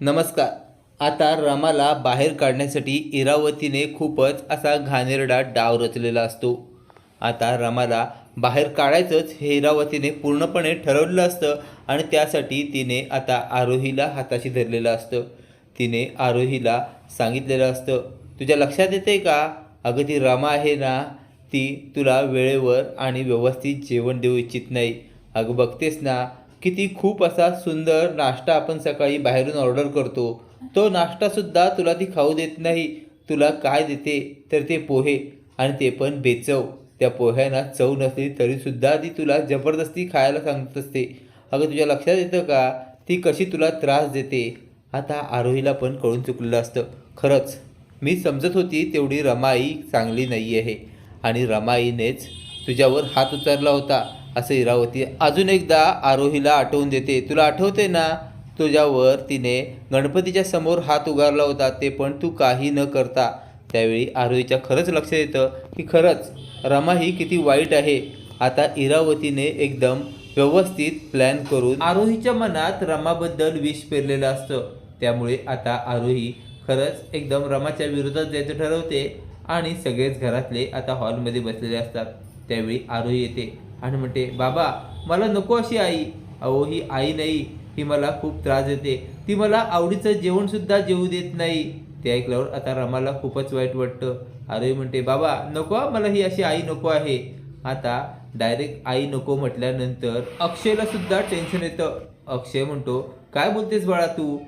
नमस्कार. आता रमाला बाहेर काढण्यासाठी इरावतीने खूपच असा घाणेरडा डाव रचलेला असतो. आता रमाला बाहेर काढायचंच हे इरावतीने पूर्णपणे ठरवलेलं असतं आणि त्यासाठी तिने आता आरोहीला हाताशी धरलेलं असतं. तिने आरोहीला सांगितलेलं असतं तुझ्या लक्षात येते का? अगं ती रमा आहे ना? ती तुला वेळेवर आणि व्यवस्थित जेवण देऊ इच्छित नाही. अगं बघतेस ना किती खूप असा सुंदर नाश्ता आपण सकाळी बाहेरून ऑर्डर करतो. तो नाश्तासुद्धा तुला ती खाऊ देत नाही. तुला काय देते? तर ते पोहे आणि ते पण बेचव. त्या पोह्यांना चव नसली तरीसुद्धा ती तुला जबरदस्ती खायला सांगत असते. अगं तुझ्या लक्षात येतं का? ती कशी तुला त्रास देते? आता आरोहीला पण कळून चुकलेलं असतं. खरंच मी समजत होती तेवढी रमाई चांगली नाही आहे आणि रमाईनेच तुझ्यावर हात उचलला होता असं इरावती अजून एकदा आरोहीला आठवून देते. तुला आठवते ना? तुझ्यावर तिने गणपतीच्या समोर हात उगारला होता ते पण तू काही न करता. त्यावेळी आरोहीच्या खरंच लक्षात येतं की खरंच रमा ही किती वाईट आहे. आता इरावतीने एकदम व्यवस्थित प्लॅन करून आरोहीच्या मनात रमाबद्दल विष पेरलेलं असतं. त्यामुळे आता आरोही खरंच एकदम रमाच्या विरोधात जायचं ठरवते आणि सगळेच घरातले आता हॉलमध्ये बसलेले असतात. त्यावेळी आरोही येते. आणि म्हणते बाबा मला नको अशी आई. अहो ही आई नाही. ही मला खूप त्रास देते. ती मला आवडीचं जेवणसुद्धा जेवू देत नाही. ते ऐकल्यावर आता रमाला खूपच वाईट वाटतं. आरोही म्हणते बाबा नको मला ही अशी आई नको आहे. आता डायरेक्ट आई नको म्हटल्यानंतर अक्षयला सुद्धा टेन्शन येतं. अक्षय म्हणतो काय बोलतेस बाळा तू?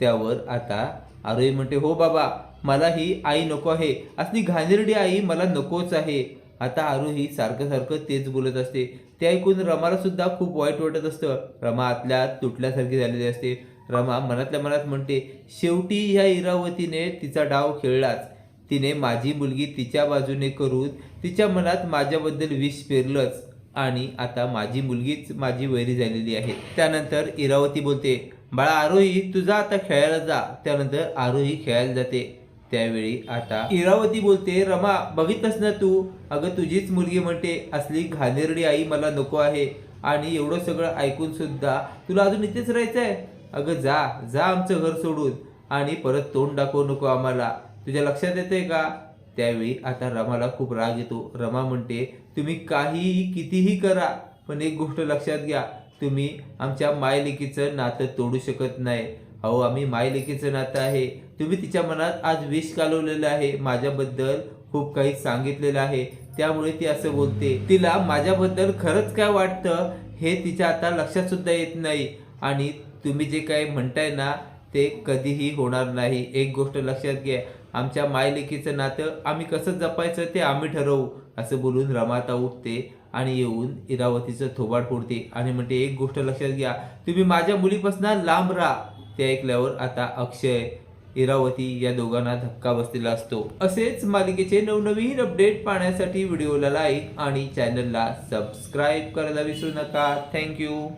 त्यावर आता आरोही म्हणते हो बाबा मला ही आई नको आहे. असली घाणेरडी आई मला नकोच आहे. आता आरोही सारखं सारखं तेच बोलत असते. ते ऐकून रमाला सुद्धा खूप वाईट वाटत असतं. रमा आतल्या तुटल्यासारखी झालेली असते. रमा मनातल्या मनात म्हणते शेवटी ह्या इरावतीने तिचा डाव खेळलाच. तिने माझी मुलगी तिच्या बाजूने करून तिच्या मनात माझ्याबद्दल विष पेरलंच. आणि आता माझी मुलगीच माझी वैरी झालेली आहे. त्यानंतर इरावती बोलते बाळा आरोही तुझा आता खेळायला जा. त्यानंतर आरोही खेळायला जाते. त्यावेळी आता इरावती बोलते रमा बघितलंस ना तू? अगं तुझीच मुलगी म्हणते असली घाणेरडी आई मला नको आहे. आणि एवढं सगळं ऐकून सुद्धा तुला अजून इथेच राहायचं आहे अगं जा जा आमचं घर सोडून. आणि परत तोंड दाखवू नको आम्हाला. तुझ्या लक्षात येतंय का? त्यावेळी आता रमाला खूप राग येतो. रमा म्हणते तुम्ही काहीही कितीही करा पण एक गोष्ट लक्षात घ्या. तुम्ही आमच्या मायलेकीचं नातं तोडू शकत नाही. अहो आम्ही मायलेकीचं नातं आहे. तुम्ही तिच्या मनात आज विष कालवलेलं आहे. माझ्याबद्दल खूप काही सांगितलेलं आहे. त्यामुळे ती असं बोलते तिला माझ्याबद्दल खरंच काय वाटतं हे तिच्या आता लक्षात सुद्धा येत नाही. आणि तुम्ही जे काही म्हणताय ना ते कधीही होणार नाही. एक गोष्ट लक्षात घ्या आमच्या मायलेकीचं नातं आम्ही कसं जपायचं ते आम्ही ठरवू असं बोलून रमाता उठते आणि येऊन इरावतीचं थोबाड फोडते. आणि म्हणते एक गोष्ट लक्षात घ्या तुम्ही माझ्या मुलीपासून लांब राहा. ते ऐकल्यावर आता अक्षय इरावती या दोघांना धक्का बसलेला असतो. असेच मालिकेचे नवनवीन अपडेट पाहण्यासाठी व्हिडिओला लाईक आणि चॅनलला सबस्क्राईब करायला विसरू नका. थँक्यू